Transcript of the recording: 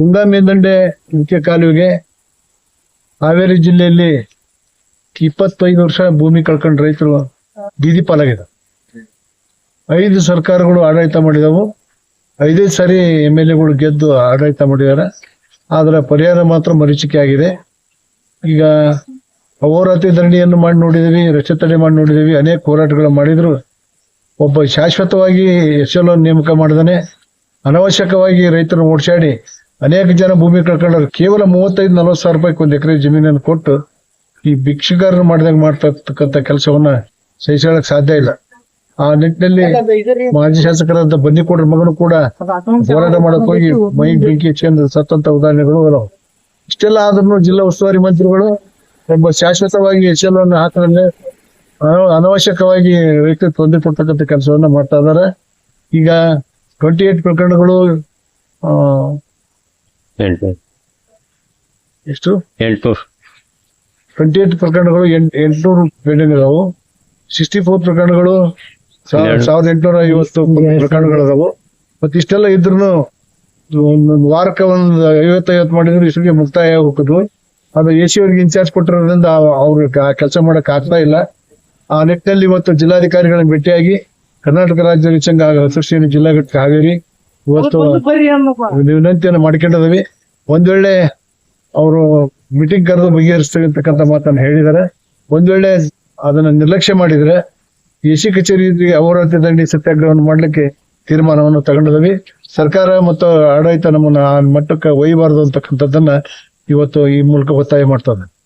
ತುಂಗಾ ಮೇಲ್ದಂಡೆ ಮುಖ್ಯ ಕಾಲುವೆಗೆ ಹಾವೇರಿ ಜಿಲ್ಲೆಯಲ್ಲಿ ಇಪ್ಪತ್ತೈದು ವರ್ಷ ಭೂಮಿ ಕಳ್ಕೊಂಡು ರೈತರು ಬೀದಿ ಪಾಲಾಗಿದೆ ಐದು ಸರ್ಕಾರಗಳು ಆಡಳಿತ ಮಾಡಿದವು. ಐದೈದು ಸಾರಿ ಎಂ ಎಲ್ ಎಗಳು ಗೆದ್ದು ಆಡಳಿತ ಮಾಡಿದ್ದಾರೆ. ಅದರ ಪರಿಹಾರ ಮಾತ್ರ ಮರೀಚಿಕೆ ಆಗಿದೆ. ಈಗ ಹೋರಾಟ ಧರಣಿಯನ್ನು ಮಾಡಿ ನೋಡಿದೀವಿ ರಸ್ತೆ ತಡೆ ಮಾಡಿ ನೋಡಿದ್ದೀವಿ, ಅನೇಕ ಹೋರಾಟಗಳು ಮಾಡಿದ್ರು. ಒಬ್ಬ ಶಾಶ್ವತವಾಗಿ ಎಸ್ ಎಲ್ ನೇಮಕ ಮಾಡಿದಾನೆ. ಅನವಶ್ಯಕವಾಗಿ ರೈತರನ್ನು ಓಡಿಸಾಡಿ ಅನೇಕ ಜನ ಭೂಮಿ ಕಳ್ಕೊಂಡ್ರೆ ಕೇವಲ ಮೂವತ್ತೈದು ನಲವತ್ತು ಸಾವಿರ ರೂಪಾಯಿ ಒಂದು ಎಕರೆ ಜಮೀನನ್ನು ಕೊಟ್ಟು ಈ ಭಿಕ್ಷಗಾರರು ಮಾಡಿದಾಗ ಮಾಡ್ತಕ್ಕಂಥ ಕೆಲಸವನ್ನ ಸಹಿಸ್ಕೊಳ್ಳಕ್ ಸಾಧ್ಯ ಇಲ್ಲ. ಆ ನಿಟ್ಟಿನಲ್ಲಿ ಮಾಜಿ ಶಾಸಕರಾದ ಬನ್ನಿಕೋಡ್ರ ಮಗನು ಕೂಡ ಹೋರಾಟ ಮಾಡಕ್ ಹೋಗಿ ಮೈ ಬೆಂಕಿ ಹಚ್ಕೊಂಡು ಸತ್ತಂತ ಉದಾಹರಣೆಗಳು ಅದಾವ. ಇಷ್ಟೆಲ್ಲ ಆದ್ರೂ ಜಿಲ್ಲಾ ಉಸ್ತುವಾರಿ ಮಂತ್ರಿಗಳು ಒಬ್ಬ ಶಾಶ್ವತವಾಗಿ ಎಚ್ಚಲವನ್ನು ಹಾಕಿದ್ರೆ ಅನವಶ್ಯಕವಾಗಿ ವ್ಯಕ್ತಿ ತೊಂದರೆ ಕೊಡ್ತಕ್ಕಂಥ ಕೆಲಸವನ್ನ ಮಾಡ್ತಾ ಇದ್ದಾರೆ ಈಗ ಟ್ವೆಂಟಿ ಏಟ್ ಪ್ರಕರಣಗಳು ಆ, ಎಂಟುನೂರು ಎಷ್ಟು? ಎಂಟುನೂರು ಟ್ವೆಂಟಿ ಏಟ್ ಪ್ರಕರಣಗಳು ಎಂಟ್ ಎಂಟುನೂರು ಪೆಂಡಿಂಗ್ ಇದಾವು ಸಿಕ್ಸ್ಟಿ ಫೋರ್ ಪ್ರಕರಣಗಳು. ಸಾವಿರದ ಎಂಟುನೂರ ಐವತ್ತು ಪ್ರಕರಣಗಳು ಅದಾವು ಮತ್ತೆ ಇಷ್ಟೆಲ್ಲ ಇದ್ರೂ ಒಂದೊಂದು ವಾರಕ್ಕೆ ಒಂದು ಐವತ್ತೈವತ್ತು ಮಾಡಿದ್ರು ಇಷ್ಟಕ್ಕೆ ಮುಕ್ತಾಯ ಹೋಗಿದ್ವು ಅದು ಎ ಸಿ ಅವ್ರಿಗೆ ಇನ್ಚಾರ್ಜ್ ಕೊಟ್ಟಿರೋದ್ರಿಂದ ಅವ್ರು ಕೆಲಸ ಮಾಡಕ್ ಆಗ್ತಾ ಇಲ್ಲ. ಆ ನಿಟ್ಟಿನಲ್ಲಿ ಇವತ್ತು ಜಿಲ್ಲಾಧಿಕಾರಿಗಳನ್ನ ಭೇಟಿಯಾಗಿ ಕರ್ನಾಟಕ ರಾಜ್ಯ ಸಂಘ ಸೃಷ್ಟಿಯನ್ನು ಜಿಲ್ಲಾ ಘಟಕ ಹಾವೇರಿ ಇವತ್ತು ವಿನಂತಿಯನ್ನು ಮಾಡ್ಕೊಂಡಿದ್ದೀವಿ. ಒಂದ್ ವೇಳೆ ಅವರು ಮೀಟಿಂಗ್ ಕರೆದು ಬಗೆಹರಿಸ್ತಕ್ಕಂಥ ಮಾತನ್ನು ಹೇಳಿದ್ದಾರೆ. ಒಂದೊಳ್ಳೆ ಅದನ್ನ ನಿರ್ಲಕ್ಷ್ಯ ಮಾಡಿದ್ರೆ ಎಸಿ ಕಚೇರಿ ಅವರ ದಂಡಿ ಸತ್ಯಾಗ್ರಹವನ್ನು ಮಾಡ್ಲಿಕ್ಕೆ ತೀರ್ಮಾನವನ್ನು ತಗೊಂಡಿದ್ದೀವಿ. ಸರ್ಕಾರ ಮತ್ತು ಆಡಳಿತ ನಮ್ಮನ್ನು ಆ ಮಟ್ಟಕ್ಕೆ ಒಯ್ಯಬಾರದು ಅಂತಕ್ಕಂಥದ್ದನ್ನ ಇವತ್ತು ಈ ಮೂಲಕ ಒತ್ತಾಯ ಮಾಡ್ತಾ ಇದೆ.